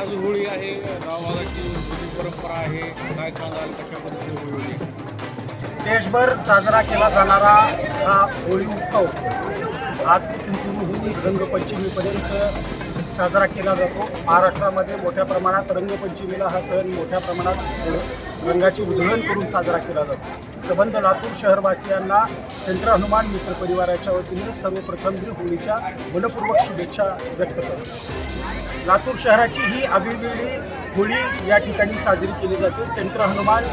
आज होळी आहे गावाची परंपरा आहे. काय सांगाल कशा पद्धतीने होळी? देशभर साजरा केला जाणारा हा होळी उत्सव. आजपासून सुरू होऊन रंगपंचमीपर्यंत साजरा केला जातो. महाराष्ट्रामध्ये मोठ्या प्रमाणात रंगपंचमीला हा सण मोठ्या प्रमाणात रंगाची उधळण करून साजरा केला जातो. संबंध लातूर शहरवासियांना सेंट्रल हनुमान मित्र परिवाराच्या वतीने सर्वप्रथम मी होळीच्या मनपूर्वक शुभेच्छा व्यक्त करतो. लातूर शहराची ही आगळीवेगळी होळी या ठिकाणी साजरी केली जाते. सेंट्रल हनुमान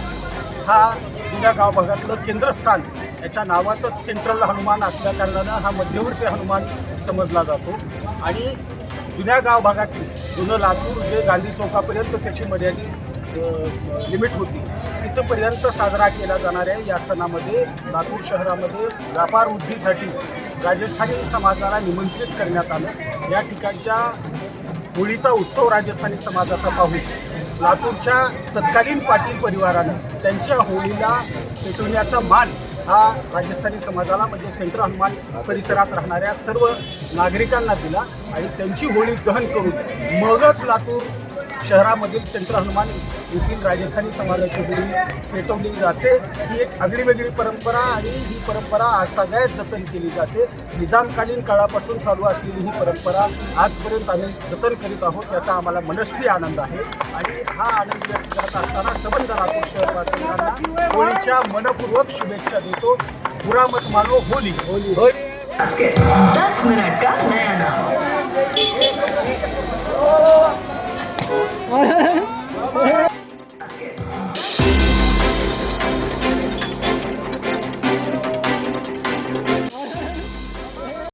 हा जुन्या गाव भागातलं केंद्रस्थान. याच्या नावातच सेंट्रल हनुमान असल्याकारणानं हा मध्यवर्ती हनुमान समजला जातो. आणि जुन्या गाव भागातील जुनं लातूर जे गांधी चौकापर्यंत त्याची मर्यादित लिमिट होती तिथंपर्यंत साजरा केला जाणाऱ्या या सणामध्ये लातूर शहरामध्ये व्यापार वृद्धीसाठी राजस्थानी समाजाला निमंत्रित करण्यात आलं. या ठिकाणच्या होळीचा उत्सव राजस्थानी समाजाचा पाहू. लातूरच्या तत्कालीन पाटील परिवारानं त्यांच्या होळीला पेटवण्याचा मान हा राजस्थानी समाजाला म्हणजे सेंट्रल हनुमान परिसरात राहणाऱ्या सर्व नागरिकांना दिला आणि त्यांची होळी दहन करून मगच लातूर शहरामधील सेंट्रल हनुमान येथील राजस्थानी समाजाची होळी पेटवली जाते. ही एक आगळीवेगळी परंपरा आणि ही परंपरा आजतागायत जतन केली जाते. निजामकालीन काळापासून चालू असलेली ही परंपरा आजपर्यंत आम्ही जतन करीत आहोत त्याचा आम्हाला मनस्वी आनंद आहे. आणि हा आनंद व्यक्त करत असताना संबंध लातूर शहरवासियांना होळीच्या मनपूर्वक शुभेच्छा देतो. बुरा मत मानो होली. होली. दस मिनट का नया नाम